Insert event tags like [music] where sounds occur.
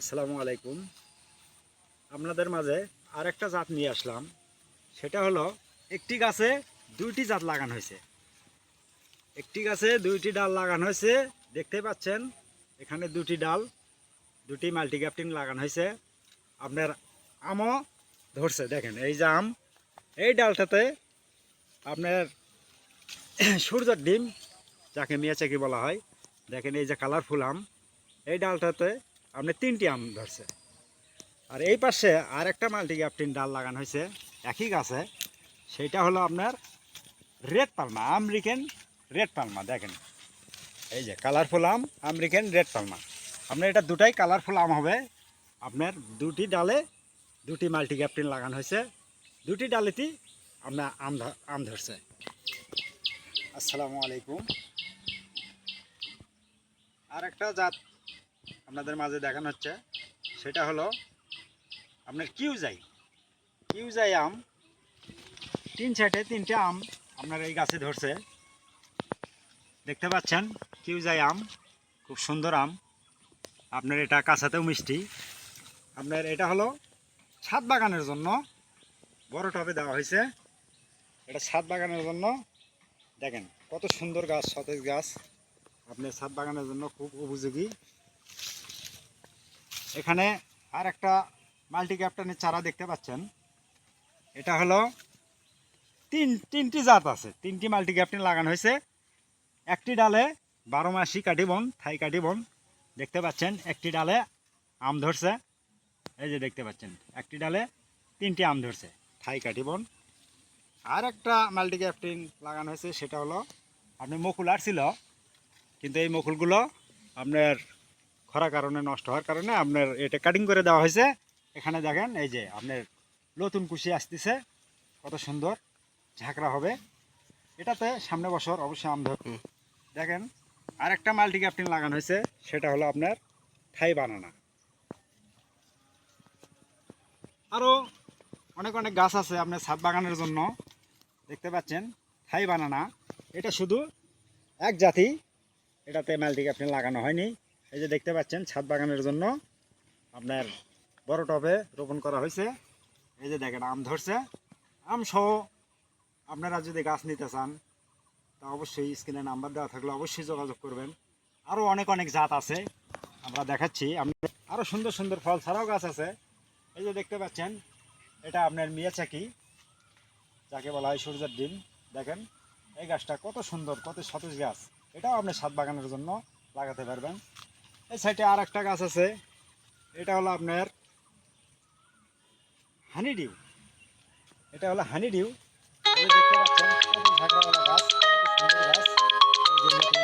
আসসালামু আলাইকুম। আপনাদের মাঝে আরেকটা জাত নিয়ে আসলাম। সেটা হলো, একটি গাছে দুইটি জাত লাগানো হয়েছে। একটি গাছে দুইটি ডাল লাগানো হয়েছে। দেখতে পাচ্ছেন, এখানে দুটি ডাল, দুটি মাল্টিগ্যাপটিং লাগানো হয়েছে। আপনার আমও ধরছে, দেখেন, এই যে আম, এই ডালটাতে আপনার [clears throat] সূর্যের ডিম, যাকে মিয়াচাকি বলা হয়, দেখেন, এই যে কালারফুল আম, এই ডালটাতে আপনি তিনটি আম ধরছে। আর এই পাশে আর একটা মাল্টি ডাল লাগানো হয়েছে, একই গাছে। সেইটা হলো আপনার red Palmer, American red Palmer, দেখেন। এই যে কালারফুল আম, আমেরিকান রেড পালমা। আপনার এটা দুটাই কালারফুল আম হবে। আপনার দুটি ডালে দুটি মাল্টি গ্যাপটিন লাগানো হয়েছে। দুটি ডালেতেই আপনার আম আম ধরছে। আসসালামু আলাইকুম। আর একটা জাত আপনাদের মাঝে দেখানো হচ্ছে, সেটা হলো আপনার কিউজাই। কিউজাই আম, তিন সাইডে তিনটে আম আপনার এই গাছে ধরছে। দেখতে পাচ্ছেন, কিউজাই আম, খুব সুন্দর আম। আপনার এটা কাঁচাতেও মিষ্টি। আপনার এটা হলো ছাদ বাগানের জন্য বড় টবে দেওয়া হয়েছে। এটা ছাদ বাগানের জন্য, দেখেন কত সুন্দর গাছ, সতেজ গাছ। আপনার ছাদ বাগানের জন্য খুব উপযোগী। এখানে আর একটা মাল্টি ক্যাপ্টানের চারা দেখতে পাচ্ছেন। এটা হলো তিন, তিনটি জাত আছে। তিনটি মাল্টি ক্যাপ্টেন লাগানো হয়েছে। একটি ডালে বারো মাসি কাটিবন থাই কাটিবন দেখতে পাচ্ছেন, একটি ডালে আম ধরছে। এই যে দেখতে পাচ্ছেন, একটি ডালে তিনটি আম ধরছে, থাই কাটিবন আর একটা মাল্টি ক্যাপ্টেন লাগানো হয়েছে, সেটা হলো, আপনি মুকুল আসছিল কিন্তু এই মুকুলগুলো আপনার খরা কারণে নষ্ট হওয়ার কারণে আপনার এটা কাটিং করে দেওয়া হয়েছে। এখানে দেখেন এই যে আপনার নতুন কুশি আসতেছে। কত সুন্দর ঝাঁকড়া হবে। এটাতে সামনে বছর অবশ্যই আম ধর দেখেন আর একটা মাল্টি ক্যাপ্টেন লাগানো হয়েছে সেটা হলো আপনার থাই বানানা। আরও অনেক অনেক গাছ আছে আপনার ছাদ বাগানের জন্য। দেখতে পাচ্ছেন থাই বানানা। এটা শুধু এক জাতি এটাতে মাল্টি ক্যাপ্টেন লাগানো হয়নি। এই যে দেখতে পাচ্ছেন, ছাদ বাগানের জন্য আপনার বড় টবে রোপণ করা হয়েছে। এই যে দেখেন, আম ধরছে। আম সহ আপনারা যদি গাছ নিতে চান, তা অবশ্যই স্ক্রিনে নাম্বার দেওয়া থাকলে অবশ্যই যোগাযোগ করবেন। আরও অনেক অনেক জাত আছে, আমরা দেখাচ্ছি। আপনার আরও সুন্দর সুন্দর ফল ছাড়াও গাছ আছে। এই যে দেখতে পাচ্ছেন, এটা আপনার মিয়াচাকি যাকে বলা হয় সূর্যের ডিম। দেখেন, এই গাছটা কত সুন্দর, কত সতেজ গাছ। এটাও আপনি ছাদ বাগানের জন্য লাগাতে পারবেন। এই সাইডে আর একটা গাছ আছে। এটা হলো আপনার হানিডিউ এটা হলো হানিডিউ দেখতে পাচ্ছেন গাছ গাছ।